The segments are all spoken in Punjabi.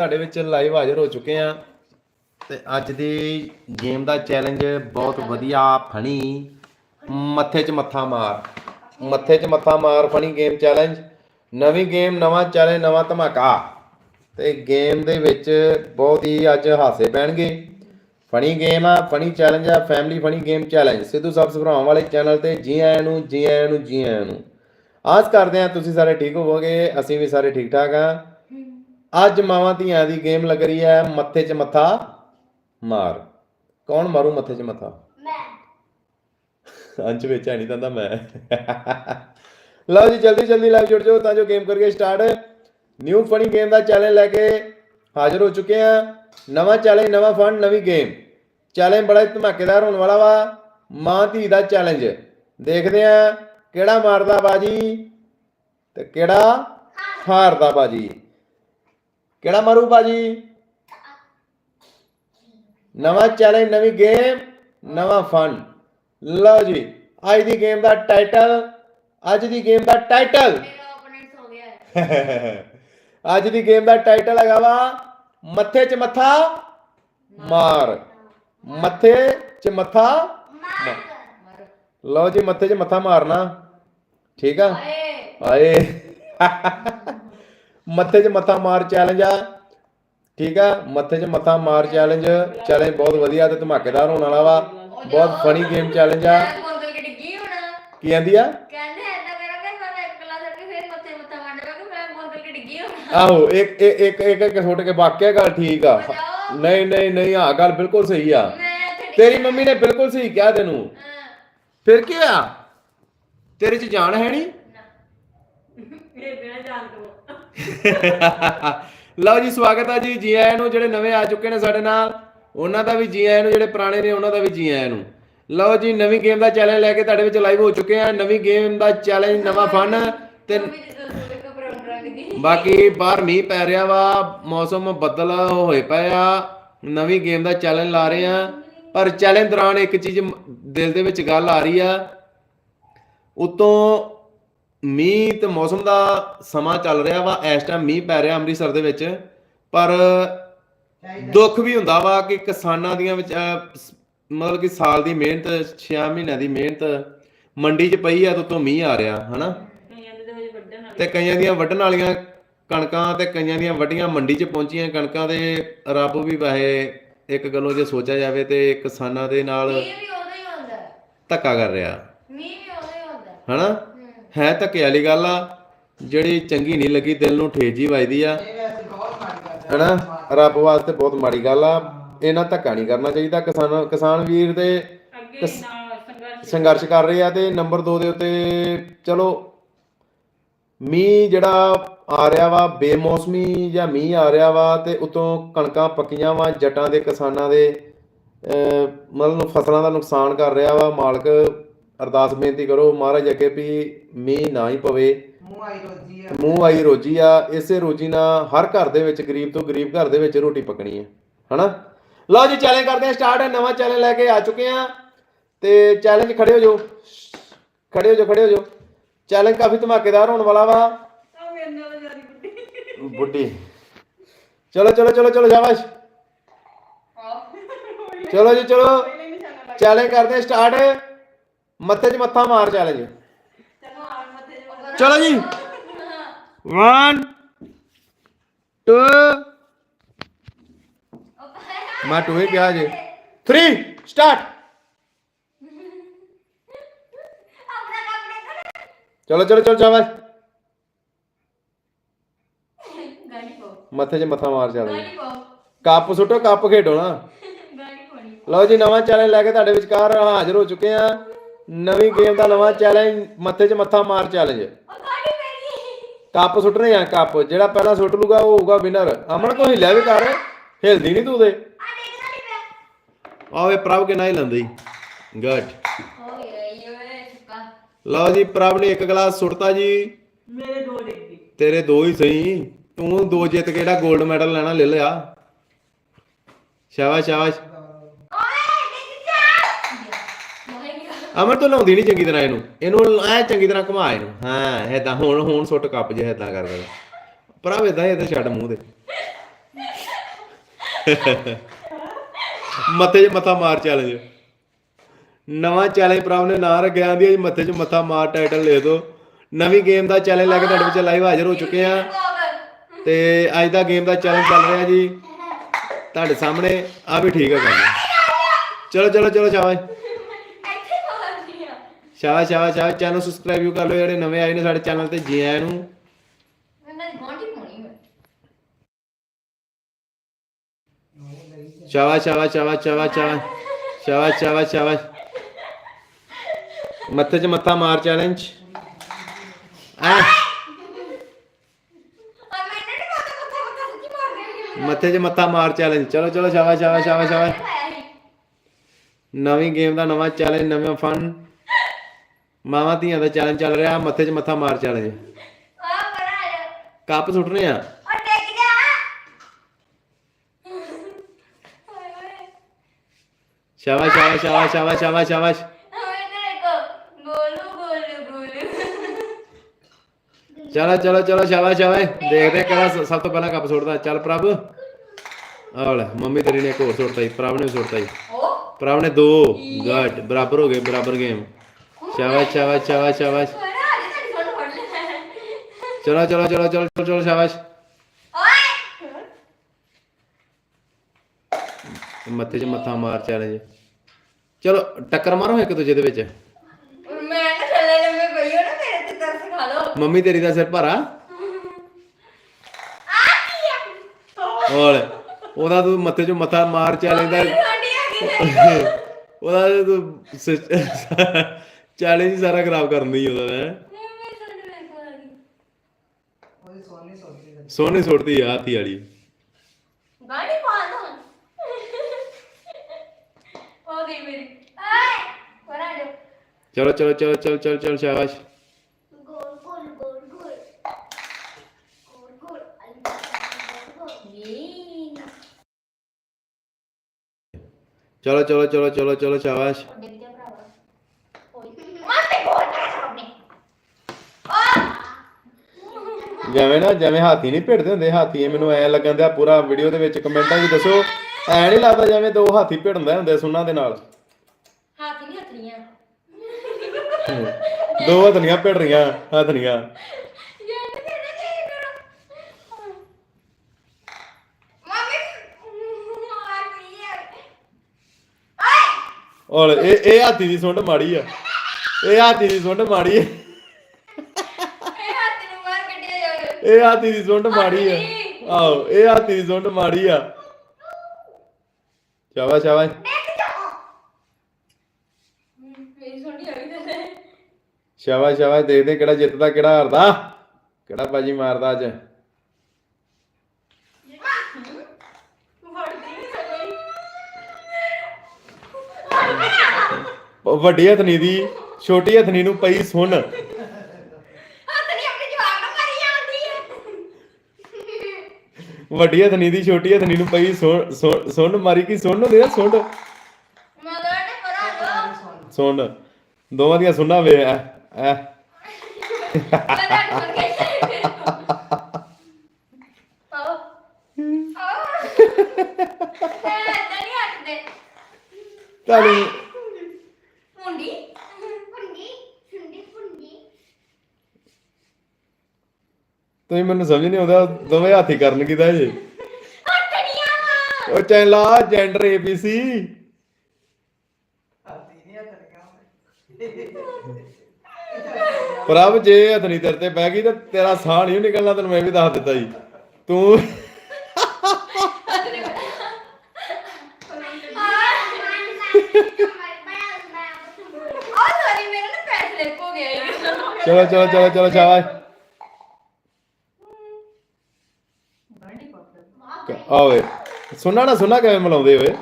ਤੁਹਾਡੇ ਵਿੱਚ ਲਾਈਵ ਹਾਜ਼ਰ ਹੋ ਚੁੱਕੇ ਆ ਤੇ ਅੱਜ ਦੀ ਗੇਮ ਦਾ ਚੈਲੰਜ ਬਹੁਤ ਵਧੀਆ ਫਣੀ ਮੱਥੇ 'ਚ ਮੱਥਾ ਮਾਰ। ਮੱਥੇ 'ਚ ਮੱਥਾ ਮਾਰ ਫਣੀ ਗੇਮ ਚੈਲੰਜ ਨਵੀਂ ਗੇਮ ਨਵਾਂ ਚੈਲੰਜ ਨਵਾਂ ਧਮਾਕਾ। ਤੇ ਗੇਮ ਦੇ ਵਿੱਚ ਬਹੁਤ ਹੀ ਅੱਜ ਹਾਸੇ ਪੈਣਗੇ। ਫਣੀ ਗੇਮ ਆ ਫਣੀ ਚੈਲੰਜ ਆ family funny game challenge Sidhu Sahib Sabhrawan ਵਾਲੇ ਚੈਨਲ ਤੇ ਜੀ ਆਇਆਂ ਨੂੰ ਜੀ ਆਇਆਂ ਨੂੰ ਜੀ ਆਇਆਂ ਨੂੰ। ਆਸ ਕਰਦੇ ਆ ਤੁਸੀਂ ਸਾਰੇ ਠੀਕ ਹੋਵੋਗੇ, ਅਸੀਂ ਵੀ ਸਾਰੇ ਠੀਕ ਠਾਕ ਆ ਅੱਜ ਮਾਵਾਂ ਧੀਆਂ ਦੀ ਗੇਮ ਲੱਗ ਰਹੀ ਹੈ ਮੱਥੇ 'ਚ ਮੱਥਾ ਮਾਰ। ਕੌਣ ਮਾਰੂ ਮੱਥੇ 'ਚ ਮੱਥਾ? ਮੈਂ। ਅੰਚ ਵਿੱਚ ਨਹੀਂ ਤਾਂ ਮੈਂ। ਲਓ ਜੀ ਜਲਦੀ ਜਲਦੀ ਲਾਈਵ ਜੁੜ ਜਾਓ ਤਾਂ ਜੋ ਗੇਮ ਕਰੀਏ ਸਟਾਰਟ ਨਿਊ ਫਨੀ ਗੇਮ ਦਾ ਚੈਲੰਜ ਲੈ ਕੇ ਹਾਜ਼ਰ ਹੋ ਚੁੱਕੇ ਆ ਨਵਾਂ ਚੈਲੰਜ ਨਵਾਂ ਫਨ ਨਵੀਂ ਗੇਮ ਚੈਲੰਜ ਬੜਾ ਧਮਾਕੇਦਾਰ ਹੋਣ ਵਾਲਾ ਵਾ। ਮਾਂ ਧੀ ਦਾ ਚੈਲੰਜ ਦੇਖਦੇ ਆ ਕਿਹੜਾ ਮਾਰਦਾ ਬਾਜੀ ਤੇ ਕਿਹੜਾ ਹਾਰਦਾ ਬਾਜੀ। ਕਿਹੜਾ ਮਾਰੂ ਬਾਜੀ ਨਵਾਂ ਚੈਲੰਜ ਨਵੀਂ ਗੇਮ ਨਵਾਂ ਫਨ ਲਓ ਜੀ ਅੱਜ ਦੀ ਗੇਮ ਦਾ ਟਾਈਟਲ ਅੱਜ ਦੀ ਗੇਮ ਦਾ ਟਾਈਟਲ ਮੇਰਾ ਓਪੋਨੈਂਟ ਹੋ ਗਿਆ ਹੈ। ਅੱਜ ਦੀ ਗੇਮ ਦਾ ਟਾਈਟਲ ਹੈਗਾ ਵਾ ਮੱਥੇ 'ਚ ਮੱਥਾ ਮਾਰ। ਮੱਥੇ 'ਚ ਮੱਥਾ ਮਾਰ। ਲਓ ਜੀ ਮੱਥੇ 'ਚ ਮੱਥਾ ਮਾਰਨਾ। ਠੀਕ ਆ? ਏ ਆਏ ਮੱਥੇ 'ਚ ਮੱਥਾ ਮਾਰ ਚੈਲੰਜ ਆ। ਠੀਕ ਆ? ਮੱਥੇ 'ਚ ਮੱਥਾ ਮਾਰ ਚੈਲੰਜ ਚੈਲੰਜ ਬਹੁਤ ਵਧੀਆ ਤੇ ਧਮਾਕੇਦਾਰ ਹੋਣ ਵਾਲਾ ਵਾ। ਬਹੁਤ ਫਨੀ ਗੇਮ ਚੈਲੰਜ ਆ। ਕਿ ਡਿੱਗੀ ਹੋਣਾ ਕੀ ਆਂਦੀ ਆ? ਕਹਿੰਦੇ ਐਦਾਂ ਕਰਾਂਗੇ ਮੈਂ ਇੱਕ ਕਲਾਸ ਅੱਗੇ ਫੇਰ ਮੱਥੇ ਮੱਥਾ ਮਾਰਨਾ ਕਿ ਮੈਂ ਬੋਤਲ ਕਿ ਡਿੱਗੀ ਹੋਣਾ ਆਹੋ ਇੱਕ ਇੱਕ ਇੱਕ ਇੱਕ ਇੱਕ ਛੋਟ ਕੇ ਵਾਕਿਆ ਗੱਲ ਠੀਕ ਆ। ਨਹੀਂ ਨਹੀਂ ਨਹੀਂ ਆ ਗੱਲ ਬਿਲਕੁਲ ਸਹੀ ਆ। ਮੈਂ ਤੇਰੀ ਮੰਮੀ ਨੇ ਬਿਲਕੁਲ ਸਹੀ ਕਿਹਾ ਤੈਨੂੰ। ਹਾਂ। ਫਿਰ ਕੀ ਆ ਤੇਰੇ 'ਚ ਜਾਨ ਹੈ ਨਹੀਂ? ਇਹ ਬਿਨਾ ਜਾਣ ਤੋਂ ਲਓ ਜੀ, ਸਵਾਗਤ ਆ ਜੀ ਜੀ ਆਇਆਂ ਨੂੰ, ਜਿਹੜੇ ਨਵੇਂ ਆ ਚੁੱਕੇ ਨੇ ਸਾਡੇ ਨਾਲ। ਉਹਨਾਂ ਦਾ ਵੀ ਜੀ ਆਇਆਂ ਨੂੰ, ਜਿਹੜੇ ਪੁਰਾਣੇ ਨੇ, ਉਹਨਾਂ ਦਾ ਵੀ ਜੀ ਆਇਆਂ ਨੂੰ। ਲਓ ਜੀ, ਨਵੀਂ ਗੇਮ ਦਾ ਚੈਲੰਜ ਲੈ ਕੇ ਤੁਹਾਡੇ ਵਿੱਚ ਲਾਈਵ ਹੋ ਚੁੱਕੇ ਆ। ਨਵੀਂ ਗੇਮ ਦਾ ਚੈਲੰਜ ਨਵਾਂ ਫਨ ਤੇ ਬਾਕੀ ਬਾਹਰ ਮੀਂਹ ਪੈ ਰਿਹਾ ਵਾ, ਮੌਸਮ ਬੱਦਲ ਹੋਏ ਪਏ ਆ। ਨਵੀਂ ਗੇਮ ਦਾ ਚੈਲੰਜ ਲਾ ਰਹੇ ਆ। ਪਰ ਚੈਲੰਜ ਦੌਰਾਨ ਇੱਕ ਚੀਜ਼ ਮ- ਦਿਲ ਦੇ ਵਿੱਚ ਗੱਲ ਆ ਰਹੀ ਆ। ਉਤੋਂ ਮੀਂਹ ਤੇ ਮੌਸਮ ਦਾ ਸਮਾਂ ਚੱਲ ਰਿਹਾ ਵਾ ਇਸ ਟਾਈਮ ਮੀਂਹ ਪੈ ਰਿਹਾ ਅੰਮ੍ਰਿਤਸਰ ਦੇ ਵਿੱਚ ਪਰ ਦੁੱਖ ਵੀ ਹੁੰਦਾ ਵਾ ਕਿ ਕਿਸਾਨਾਂ ਦੀਆਂ ਵਿੱਚ ਮਤਲਬ ਕਿ ਸਾਲ ਦੀ ਮਿਹਨਤ 6 ਮਹੀਨਿਆਂ ਦੀ ਮਿਹਨਤ ਮੰਡੀ 'ਚ ਪਈ ਆ ਤੇ ਉਤੋਂ ਮੀਂਹ ਆ ਰਿਹਾ ਹਨਾ ਤੇ ਕਈਆਂ ਦੀਆਂ ਵੱਢਣ ਵਾਲੀਆਂ ਕਣਕਾਂ ਤੇ ਕਈਆਂ ਦੀਆਂ ਵੱਡੀਆਂ ਮੰਡੀ 'ਚ ਪਹੁੰਚੀਆਂ ਕਣਕਾਂ ਦੇ ਰੱਬ ਵੀ ਵੈਸੇ ਇੱਕ ਗੱਲੋਂ ਜੇ ਸੋਚਿਆ ਜਾਵੇ ਤੇ ਕਿਸਾਨਾਂ ਦੇ ਨਾਲ। ਧੱਕਾ ਕਰ ਰਿਹਾ ਮੀਂਹ ਵੀ ਉਦੋਂ ਹੀ ਹੁੰਦਾ ਹੈ। ਹਨਾ ਹੂੰ ਹੈ ਧੱਕੇ ਵਾਲੀ ਗੱਲ ਆ ਜਿਹੜੀ ਚੰਗੀ ਨਹੀਂ ਲੱਗੀ ਦਿਲ ਨੂੰ ਠੇਜ ਹੀ ਵੱਜਦੀ ਆ। ਹਨਾ? ਰੱਬ ਵਾਸਤੇ ਬਹੁਤ ਮਾੜੀ ਗੱਲ ਆ ਇਹਨਾਂ ਧੱਕਾ ਨਹੀਂ ਕਰਨਾ ਚਾਹੀਦਾ। ਕਿਸਾਨ ਕਿਸਾਨ ਵੀਰ ਦੇ ਸੰਘਰਸ਼ ਕਰ ਰਹੇ ਆ ਤੇ ਨੰਬਰ 2 ਦੇ ਉੱਤੇ ਚਲੋ ਮੀਂਹ ਜਿਹੜਾ ਆ ਰਿਹਾ ਵਾ ਬੇਮੌਸਮੀ ਜਾਂ ਮੀਂਹ ਆ ਰਿਹਾ ਵਾ ਤੇ ਉਤੋਂ ਕਣਕਾਂ ਪੱਕੀਆਂ ਵਾ ਜੱਟਾਂ ਦੇ ਕਿਸਾਨਾਂ ਦੇ ਮਤਲਬ ਫਸਲਾਂ ਦਾ ਨੁਕਸਾਨ ਕਰ ਰਿਹਾ ਵਾ ਮਾਲਕ ਅਰਦਾਸ ਬੇਨਤੀ ਕਰੋ ਮਹਾਰਾਜ ਅੱਗੇ ਵੀ ਮੀਂਹ ਨਾ ਹੀ ਪਵੇ। ਮੂੰਹ ਆਈ ਰੋਜੀ ਆ। ਮੂੰਹ ਆਈ ਰੋਜੀ ਆ ਇਸੇ ਰੋਜੀ ਨਾਲ ਹਰ ਘਰ ਦੇ ਵਿੱਚ ਗਰੀਬ ਤੋਂ ਗਰੀਬ ਘਰ ਦੇ ਵਿੱਚ ਰੋਟੀ ਪਕਣੀ ਹੈ ਹਨਾ? ਲਓ ਜੀ ਚੈਲੰਜ ਕਰਦੇ ਆ ਸਟਾਰਟ ਨਵਾਂ ਚੈਲੰਜ ਲੈ ਕੇ ਆ ਚੁੱਕੇ ਆ ਤੇ ਚੈਲੰਜ ਖੜੇ ਹੋ ਜਾਓ। ਖੜੇ ਹੋ ਜਾਓ ਖੜੇ ਹੋ ਜਾਓ। ਚੈਲੰਜ ਕਾਫੀ ਧਮਾਕੇਦਾਰ ਹੋਣ ਵਾਲਾ ਵਾ। ਆ ਮੇਰੇ ਨਾਲ ਜਾਰੀ ਬੁੱਢੀ। ਬੁੱਢੀ। ਚਲੋ ਚਲੋ ਚਲੋ ਚਲੋ ਸ਼ਾਬਾਸ਼। ਚਲੋ ਜੀ ਚਲੋ। ਚੈਲੰਜ ਕਰਦੇ ਆ ਸਟਾਰਟ ਮੱਥੇ 'ਚ ਮੱਥਾ ਮਾਰ ਚੱਲ ਚਲੋ ਚਲੋ ਜੀ। 1 2 ਮੈਂ 2 ਹੀ ਕਿਹਾ ਜੇ। 3 ਸਟਾਰਟ ਚਲੋ ਚਲੋ ਚਲੋ ਸ਼ਾਬਾਸ਼ ਮੱਥੇ 'ਚ ਮੱਥਾ ਮਾਰ ਚੱਲ ਜੀ ਕੱਪ ਸੁੱਟੋ, ਕੱਪ ਖੇਡੋ ਨਾ। ਲਓ ਜੀ, ਨਵਾਂ ਚੈਲੰਜ ਲੈ ਕੇ ਤੁਹਾਡੇ ਵਿਚਕਾਰ ਹਾਜ਼ਰ ਹੋ ਚੁੱਕੇ ਆ ਨਵੀਂ ਗੇਮ ਦਾ ਨਵਾਂ ਚੈਲੰਜ ਮੱਥੇ 'ਚ ਮੱਥਾ ਮਾਰ ਚੈਲੰਜ ਕੱਪ ਸੁੱਟਣੇ ਆ ਕੱਪ ਜਿਹੜਾ ਪਹਿਲਾਂ ਸੁੱਟ ਲੂਗਾ ਉਹ ਹੋਊਗਾ ਵਿਨਰ ਅਮਨ ਕੋ ਹਿੱਲਿਆ ਵੀ ਕਰ। ਹਿਲਦੀ ਨਹੀਂ ਤੂੰ ਦੇ ਆਵੇ ਪ੍ਰਭ ਕੇ ਨਾ ਹੀ ਲੰਦੀ ਗੁੱਡ ਲਓ ਜੀ ਪ੍ਰਭ ਨੇ ਇੱਕ ਗਲਾਸ ਸੁੱਟਤਾ ਜੀ। ਮੇਰੇ ਦੋ ਡਿੱਗ ਤੇਰੇ ਦੋ ਹੀ ਸਹੀ। ਤੂੰ ਦੋ ਜਿੱਤ ਕੇ ਜਿਹੜਾ 골ਡ ਮੈਡਲ ਲੈਣਾ ਲੈ ਲਿਆ। ਸ਼ਾਬਾਸ਼ ਸ਼ਾਬਾਸ਼ ਓਏ ਡਿੱਗ ਜਾ ਮੈਂ ਗਿਆ ਅਮਰ ਤੋਂ ਲਾਉਂਦੀ ਨਹੀਂ ਚੰਗੀ ਤਰ੍ਹਾਂ ਇਹਨੂੰ। ਇਹਨੂੰ ਐ ਚੰਗੀ ਤਰ੍ਹਾਂ ਘੁਮਾ ਇਹਨੂੰ। ਹਾਂ, ਏਦਾਂ ਹੁਣ ਹੁਣ ਸੁੱਟ ਕੱਪ ਜੇ ਏਦਾਂ ਕਰ ਦੇ ਭਰਾ ਏਦਾਂ ਏਦਾਂ ਛੱਡ ਮੂੰਹ ਦੇ। ਮੱਥੇ 'ਚ ਮੱਥਾ ਮਾਰ ਚੈਲੰਜ ਨਵਾਂ ਚੈਲੰਜ ਪ੍ਰਭ ਨੇ ਨਾਂ ਰੱਖਿਆ ਆਂਦੀ ਜੀ, ਮੱਥੇ 'ਚ ਮੱਥਾ ਮਾਰ ਟਾਈਟਲ ਲੈ ਦਿਓ। ਨਵੀਂ ਗੇਮ ਦਾ ਚੈਲੰਜ ਲੈ ਕੇ ਤੁਹਾਡੇ ਵਿੱਚ ਲਾਈਵ ਹਾਜ਼ਰ ਹੋ ਚੁੱਕੇ ਆ। ਤੇ ਅੱਜ ਦਾ ਗੇਮ ਦਾ ਚੈਲੰਜ ਚੱਲ ਰਿਹਾ ਜੀ। ਤੁਹਾਡੇ ਸਾਹਮਣੇ ਆ ਵੀ ਠੀਕ ਹੈ ਗੱਲ। ਚਲੋ ਚਲੋ ਚਲੋ ਚਾਵਾਂ ਸ਼ਾਬਾਸ਼ ਸ਼ਾਬਾਸ਼ ਸ਼ਾਬਾਸ਼। ਚੈਨਲ ਸਬਸਕ੍ਰਾਈਬ ਵੀ ਕਰ ਲਓ ਜਿਹੜੇ ਨਵੇਂ ਆਏ ਨੇ ਸਾਡੇ ਚੈਨਲ ਤੇ ਜੀ ਆਇਆਂ ਨੂੰ। ਸ਼ਾਬਾਸ਼ ਸ਼ਾਬਾਸ਼ ਸ਼ਾਬਾਸ਼ ਸ਼ਾਬਾਸ਼ ਸ਼ਾਬਾਸ਼। ਸ਼ਾਬਾਸ਼ ਸ਼ਾਬਾਸ਼ ਮੱਥੇ 'ਚ ਮੱਥਾ ਮਾਰ ਚੈਲੰਜ ਆ। ਮੱਥੇ 'ਚ ਮੱਥਾ ਮਾਰ ਚੈਲੰਜ ਚਲੋ ਚਲੋ ਸ਼ਾਬਾਸ਼ ਸ਼ਾਬਾਸ਼ ਸ਼ਾਬਾਸ਼ ਸ਼ਾਬਾਸ਼। ਨਵੀਂ ਗੇਮ ਦਾ ਨਵਾਂ ਚੈਲੰਜ ਨਵੇਂ ਫਨ ਮਾਵਾਂ ਧੀਆਂ ਦਾ ਚੈਲੰਜ ਚੱਲ ਰਿਹਾ ਮੱਥੇ 'ਚ ਮੱਥਾ ਮਾਰ ਚੈਲੰਜ ਆ ਬੜਾ ਆ ਕੱਪ ਸੁੱਟਨੇ ਆ? ਉਹ ਹਾਏ ਹਾਏ ਸ਼ਾਬਾਸ਼ ਸ਼ਾਬਾਸ਼ ਸ਼ਾਬਾਸ਼ ਸ਼ਾਬਾਸ਼ ਸ਼ਾਬਾਸ਼ ਸ਼ਾਬਾਸ਼। ਹਮੇ ਦੇਖੋ ਗੋਲੂ ਗੋਲੂ ਗੋਲੂ। ਚਲੋ ਚਲੋ ਚਲੋ ਸ਼ਾਬਾਸ਼ ਸ਼ਾਬਾਸ਼। ਦੇਖਦੇ ਕਿਹੜਾ ਸ- ਸਭ ਤੋਂ ਪਹਿਲਾਂ ਕੱਪ ਸੁੱਟਦਾ। ਚੱਲ ਪ੍ਰਭ। ਆਹ ਲੈ ਮੰਮੀ ਤੇਰੀ ਨੇ ਇੱਕ ਹੋਰ ਸੁੱਟਤਾ ਜੀ ਪ੍ਰਭ ਨੇ ਵੀ ਸੁੱਟਤਾ ਜੀ। ਉਹ? ਪ੍ਰਭ ਨੇ ਦੋ। ਗੁੱਡ ਬਰਾਬਰ ਹੋ ਗਏ ਬਰਾਬਰ ਗੇਮ। ਸ਼ਾਬਾਸ਼ ਸ਼ਾਬਾਸ਼ ਸ਼ਾਬਾਸ਼ ਸ਼ਾਬਾਸ਼ ਚਲੋ ਚਲੋ ਚਲੋ ਚਲੋ ਚਲੋ ਸ਼ਾਬਾਸ਼ ਓਏ ਮੱਥੇ 'ਚ ਮੱਥਾ ਮਾਰ ਚੈਲੰਜ ਚਲੋ ਟੱਕਰ ਮਾਰੋ ਇੱਕ ਦੂਜੇ ਦੇ ਵਿੱਚ ਮੈਂ ਤਾਂ ਥੱਲੇ ਲੰਮੇ ਪਈ ਹੋ ਨਾ ਮੇਰੇ ਤੇ ਤਰਸ ਖਾ ਲੋ ਮੰਮੀ ਤੇਰੀ ਦਾ ਸਿਰ ਭਰਾ ਹੋਰ ਉਹਦਾ ਤੂੰ ਮੱਥੇ 'ਚ ਮੱਥਾ ਮਾਰ ਚੈਲੰਜ ਦਾ ਉਹਦਾ ਤੂੰ ਚੈਲੰਜ ਹੀ ਸਾਰਾ ਖਰਾਬ ਕਰਨ ਦੀ ਉਹਦਾ ਹੈ। ਸੋਹਣੀ ਸੁੱਟਦੀ ਆ। ਹਾਥੀ ਵਾਲੀ। ਗਾੜੀ ਪਾ ਦੋ। ਹੋ ਗਈ ਮੇਰੀ। ਆਏ ਬਣਾ ਦੇ ਚਲੋ ਚਲੋ ਚਲੋ ਚਲੋ ਚਲੋ ਚਲੋ ਸ਼ਾਬਾਸ਼। ਗੋਲ ਗੋਲ ਗੋਲ ਗੋਲ। ਗੋਲ ਗੋਲ ਗੋਲ ਇਹ ਚਲੋ ਚਲੋ ਚਲੋ ਚਲੋ ਚਲੋ ਸ਼ਾਬਾਸ਼ ਡਿੱਗ ਜਾ ਭਰਾਵਾ ਓਏ ਮਾਤੇ ਗੋਲ ਕਰ ਸਾਹਮਣੇ ਆ ਜਿਵੇਂ ਨਾ ਜਿਵੇਂ ਹਾਥੀ ਨਹੀਂ ਭਿੜਦੇ ਹੁੰਦੇ ਹਾਥੀ ਮੈਨੂੰ ਐ ਲੱਗਣ ਦਿਆ ਪੂਰਾ ਵੀਡੀਓ ਦੇ ਵਿੱਚ ਕਮੈਂਟਾਂ 'ਚ ਦੱਸੋ। ਐ ਨਹੀਂ ਲੱਗਦਾ ਜਿਵੇਂ ਦੋ ਹਾਥੀ ਭਿੜਦੇ ਹੁੰਦੇ ਸੁਣਨਾ ਦੇ ਨਾਲ। ਹਾਥੀ ਨਹੀਂ ਹੱਥਣੀਆਂ। ਦੋ ਹਥਨੀਆਂ ਭਿੜ ਰਹੀਆਂ ਹਥਨੀਆਂ ਔਰ ਇਹ ਇਹ ਹਾਥੀ ਦੀ ਸੁੰਡ ਮਾੜੀ ਆ। ਇਹ ਹਾਥੀ ਦੀ ਸੁੰਡ ਮਾੜੀ ਆ ਇਹ ਹੱਥ ਨੂੰ ਮਾਰ ਕੱਢਿਆ ਜਾਵੇ ਇਹ ਹਾਥੀ ਦੀ ਸੁੰਡ ਮਾੜੀ ਆ। ਆਹੋ ਇਹ ਹਾਥੀ ਦੀ ਸੁੰਡ ਮਾੜੀ ਆ। ਸ਼ਾਬਾਸ਼ ਸ਼ਾਬਾਸ਼। ਆ ਸ਼ਾਬਾਸ਼ ਸ਼ਾਬਾਸ਼ ਦੇਖਦੇ ਕਿਹੜਾ ਜਿੱਤਦਾ ਕਿਹੜਾ ਹਾਰਦਾ। ਕਿਹੜਾ ਬਾਜੀ ਮਾਰਦਾ ਅੱਜ। ਵੱਡੀ ਹਥਨੀ ਦੀ ਛੋਟੀ ਹਥਨੀ ਨੂੰ ਪਈ ਸੁਣ ਹੱਥ ਨਹੀਂ ਆਪਣੇ ਜਵਾਬ ਨੂੰ ਮਾਰੀ ਜਾਂਦੀ ਹੈ ਵੱਡੀ ਹਥਨੀ ਦੀ ਛੋਟੀ ਹਥਨੀ ਨੂੰ ਪਈ ਸੁਣ- ਸੁਣ ਸੁਣ ਮਾਰੀ ਕੀ ਸੁਣ ਹੁੰਦੀ ਸੁਣ। ਨੇ ਜੋ ਸੁਣ। ਦੋਵਾਂ ਦੀਆਂ ਸੁਣਨਾ ਵੇ ਐ ਐ। ਮਦਰ ਸੁਣ ਕੇ ਆਓ ਆਓ ਇਹ ਤਨੀ ਹੱਥ ਦੇ ਤੁਹਾਨੂੰ ਮੁੰਡੀ ਮੁੰਡੀ ਸੁੰਡੀ ਮੁੰਡੀ ਤੁਸੀਂ ਮੈਨੂੰ ਸਮਝ ਨਹੀਂ ਆਉਂਦਾ ਦੋਵੇਂ ਹਾਥੀ ਕਰਨ ਕਿਦਾ ਵਾ। ਉਹ ਚੈਨਲਾ ਜੈਂਡਰ ਏਬੀਸੀ ਪ੍ਰਭ ਜੇ ਹਥਨੀ ਤੇਰੇ ਤੇ ਬਹਿ ਗਈ ਤਾਂ ਤੇਰਾ ਸਾਹ ਨਹੀਂ ਨਿਕਲਣਾ ਤੈਨੂੰ ਮੈਂ ਵੀ ਦੱਸ ਦਿੱਤਾ ਜੀ। ਤੂੰ ਆ ਸੌਰੀ ਮੇਰੇ ਨਾ ਪੈਰ ਸਲਿਪ ਹੋ। ਗਿਆ ਇਹ ਚਲੋ ਚਲੋ ਚਲੋ ਚਲੋ ਸ਼ਾਬਾਸ਼। ਆਵੇ ਸੁਣਾ ਨਾ ਸੁਣਾ ਕਿਵੇਂ ਮਲਾਉਂਦੇ ਓਏ?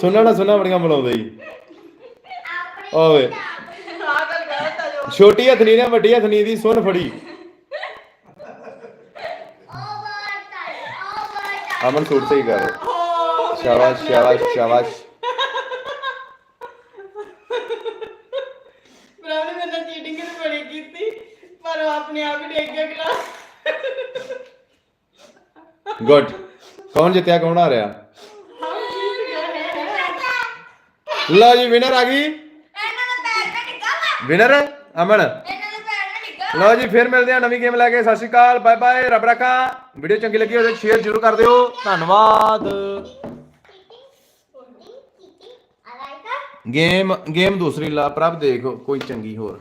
ਸੁਣਾ ਨਾ ਸੁਣਾ ਬੜੀਆਂ ਮਲਾਉਂਦੇ ਜੀ। ਆਵੇ ਆ ਗੱਲ ਛੋਟੀ ਹਥਨੀ ਨੇ, ਵੱਡੀ ਹਥਨੀ ਦੀ, ਸੁਣ ਫੜੀ। ਅਮਨ ਸੂਟ ਸਹੀ ਕਰ। ਸ਼ਾਬਾਸ਼ ਸ਼ਾਬਾਸ਼ ਸ਼ਾਬਾਸ਼ ਭਰਾ ਨੇ ਮੇਰੇ ਨਾਲ ਚੀਟਿੰਗ ਵੀ ਬੜੀ ਕੀਤੀ ਪਰ ਉਹ ਆਪਣੇ ਆਪ ਹੀ ਡੇਗ ਗਿਆ ਗਲਾਸ ਗੁੱਡ ਕੌਣ ਜਿੱਤਿਆ, ਕੌਣ ਆ ਰਿਹਾ ਲਓ ਜੀ ਵਿਨਰ ਆ ਗਈ। ਵਿਨਰ ਅਮਨ। ਲਓ ਜੀ, ਫਿਰ ਮਿਲਦੇ ਆ ਨਵੀਂ ਗੇਮ ਲੈ ਕੇ। ਸਤਿ ਸ਼੍ਰੀ ਅਕਾਲ ਬਾਏ ਬਾਏ ਰੱਬ ਰੱਖਾ। ਵੀਡੀਓ ਚੰਗੀ ਲੱਗੀ ਹੋਵੇ ਸ਼ੇਅਰ ਜ਼ਰੂਰ ਕਰ ਦਿਓ। ਧੰਨਵਾਦ। ਗੇਮ ਗੇਮ ਦੂਸਰੀ ਲਾ ਪ੍ਰਭ ਦੇਖੋ, ਕੋਈ ਚੰਗੀ ਹੋਰ।